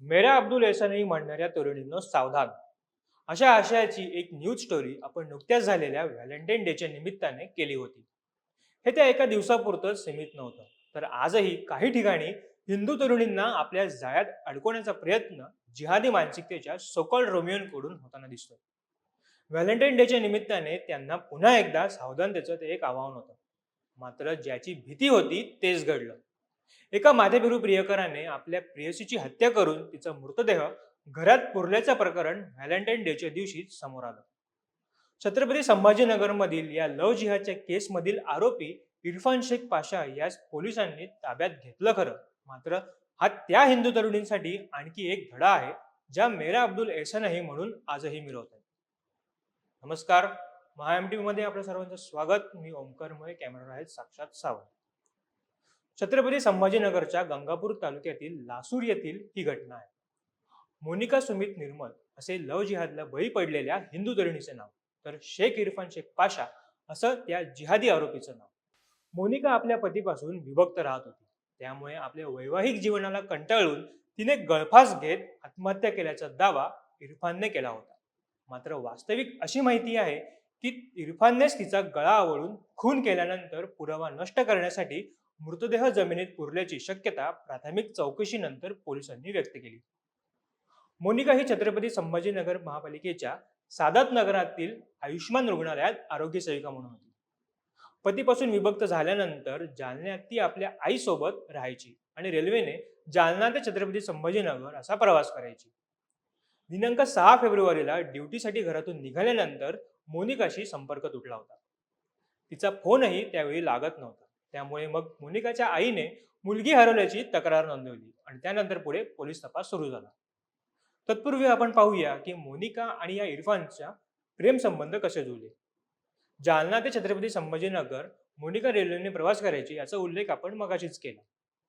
मेरा अब्दुल एहसानही म्हणणाऱ्या तरुणींनो सावधान. अशा आशयाची एक न्यूज स्टोरी आपण नुकत्याच झालेल्या व्हॅलेंटाईन डेच्या निमित्ताने केली होती. हे त्या एका दिवसापुरतं सीमित नव्हतं. तर आजही काही ठिकाणी हिंदू तरुणींना आपल्या जाळ्यात अडकवण्याचा प्रयत्न जिहादी मानसिकतेच्या सोकॉल रोमियोंकडून होताना दिसतोय. व्हॅलेंटाईन डेच्या निमित्ताने त्यांना पुन्हा एकदा सावधानतेचं ते एक आव्हान होतं. मात्र ज्याची भीती होती तेच घडलं. एका माथेभिरू प्रियकराने आपल्या प्रेयसीची हत्या करून तिचा मृतदेह घरात पुरल्याचं प्रकरण व्हॅलेंटाईन डेच्या दिवशी समोर आलं. छत्रपती संभाजीनगरमधील या लव जिहादच्या केसमधील आरोपी इरफान शेख पाशा यास पोलिसांनी ताब्यात घेतलं खरं. मात्र हा त्या हिंदू तरुणींसाठी आणखी एक धडा आहे ज्या मेरा अब्दुल एहसन आहे म्हणून आजही मिरवत आहे नमस्कार महा टी मध्ये आपल्या सर्वांचं स्वागत. मी ओमकार कॅमेरा आहेत साक्षात सावंत. छत्रपती संभाजीनगरच्या गंगापूर तालुक्यातील लासूर येथील ही घटना आहे. मोनिका सुमित निर्मल असे लव जिहादला बळी पडलेल्या हिंदू तरुणीचे नाव तर शेख इरफान शेख पाशा असं त्या जिहादी आरोपीचं नाव. मोनिका आपल्या पतीपासून विभक्त राहत होती. त्यामुळे आपल्या वैवाहिक जीवनाला कंटाळून तिने गळफास घेत आत्महत्या केल्याचा दावा इरफानने केला होता. मात्र वास्तविक अशी माहिती आहे की इरफाननेच तिचा गळा आवळून खून केल्यानंतर पुरावा नष्ट करण्यासाठी मृतदेह जमिनीत पुरल्याची शक्यता प्राथमिक चौकशीनंतर पोलिसांनी व्यक्त केली. मोनिका ही छत्रपती संभाजीनगर महापालिकेच्या सादात नगरातील आयुष्मान रुग्णालयात आरोग्य सेविका म्हणून होती. पतीपासून विभक्त झाल्यानंतर जालन्यात ती आपल्या आईसोबत राहायची आणि रेल्वेने जालना ते छत्रपती संभाजीनगर असा प्रवास करायची. दिनांक सहा फेब्रुवारीला ड्युटीसाठी घरातून निघाल्यानंतर मोनिकाशी संपर्क तुटला होता. तिचा फोनही त्यावेळी लागत नव्हता. त्यामुळे मग मोनिकाच्या आईने मुलगी हरवल्याची तक्रार नोंदवली आणि त्यानंतर पुढे पोलीस तपास सुरू झाला. तत्पूर्वी आपण पाहूया की मोनिका आणि या इरफानच्या प्रेमसंबंध कसे जुळले. जालना ते छत्रपती संभाजीनगर मोनिका रेल्वेने प्रवास करायची याचा उल्लेख आपण मगाशीच केला.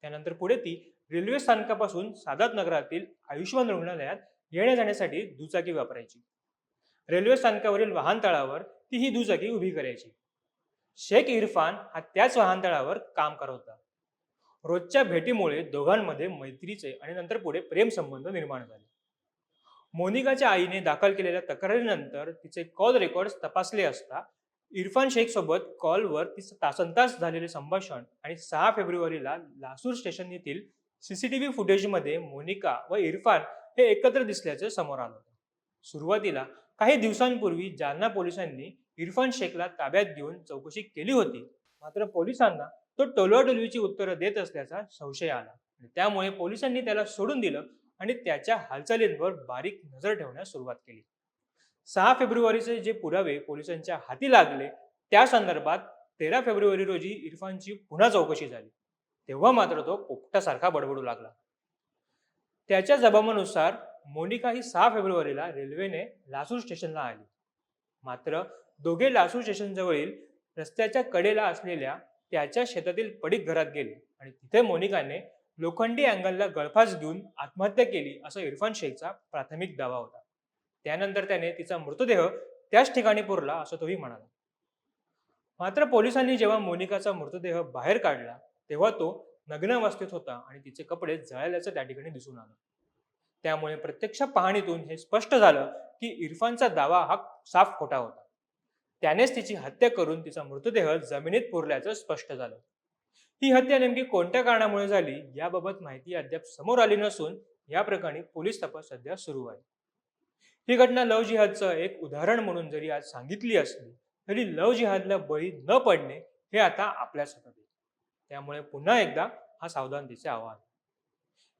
त्यानंतर पुढे ती रेल्वे स्थानकापासून सादात नगरातील आयुष्यमान रुग्णालयात येण्या जाण्यासाठी दुचाकी वापरायची. रेल्वे स्थानकावरील वाहनतळावर ती ही दुचाकी उभी करायची. शेख इरफान हा त्याच वाहनतळावर काम करत होता. रोजच्या भेटीमुळे दोघांमध्ये मैत्रीचे आणि नंतर पुढे प्रेमसंबंध निर्माण झाले. मोनिकाच्या आईने दाखल केलेल्या तक्रारीनंतर तिचे कॉल रेकॉर्ड तपासले असता इरफान शेख सोबत कॉलवर तिचं तासनतास झालेले संभाषण आणि सहा फेब्रुवारीला लासूर स्टेशन येथील सीसीटीव्ही फुटेजमध्ये मोनिका व इरफान हे एकत्र दिसल्याचे समोर आलं होतं. सुरुवातीला काही दिवसांपूर्वी जालना पोलिसांनी इरफान शेखला ताब्यात घेऊन चौकशी केली होती. मात्र पोलिसांना तो टोलवाटोलवीची उत्तरं देत असल्याचा संशय आला. आणि त्यामुळे पोलिसांनी त्याला सोडून दिलं आणि त्याच्या हालचालींवर बारीक नजर ठेवण्यास सुरुवात केली. सहा फेब्रुवारीचे जे पुरावे पोलिसांच्या हाती लागले त्या संदर्भात तेरा फेब्रुवारी रोजी इरफानची पुन्हा चौकशी झाली. तेव्हा मात्र तो पोपटासारखा बडबडू लागला. त्याच्या जबाबानुसार मोनिका ही सहा फेब्रुवारीला रेल्वेने लासूर स्टेशनला आली. मात्र दोघे लासू स्टेशनजवळील रस्त्याच्या कडेला असलेल्या त्याच्या शेतातील पडीक घरात गेले आणि तिथे मोनिकाने लोखंडी अँगलला गळफास घेऊन आत्महत्या केली असा इरफान शेखचा प्राथमिक दावा होता. त्यानंतर त्याने तिचा मृतदेह त्याच ठिकाणी पुरला असं तोही म्हणाला. मात्र पोलिसांनी जेव्हा मोनिकाचा मृतदेह बाहेर काढला तेव्हा तो नग्न अवस्थेत होता आणि तिचे कपडे जळाल्याचं त्या ठिकाणी दिसून आलं. त्यामुळे प्रत्यक्ष पाहणीतून हे स्पष्ट झालं की इरफानचा दावा हा साफ खोटा होता. त्यानेच तिची हत्या करून तिचा मृतदेह जमिनीत पुरल्याचं स्पष्ट झालं. ही हत्या नेमकी कोणत्या कारणामुळे झाली याबाबत माहिती अद्याप समोर आली नसून या प्रकरणी पोलीस तपास सध्या सुरू आहे. ही घटना लव जिहादचं एक उदाहरण म्हणून जरी आज सांगितली असली तरी लव जिहादला बळी न पडणे हे आता आपल्याच हातात आहे त्यामुळे पुन्हा एकदा हा सावधानतेचे आवाहन.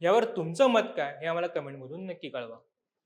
यावर तुमचं मत काय हे आम्हाला कमेंटमधून नक्की कळवा.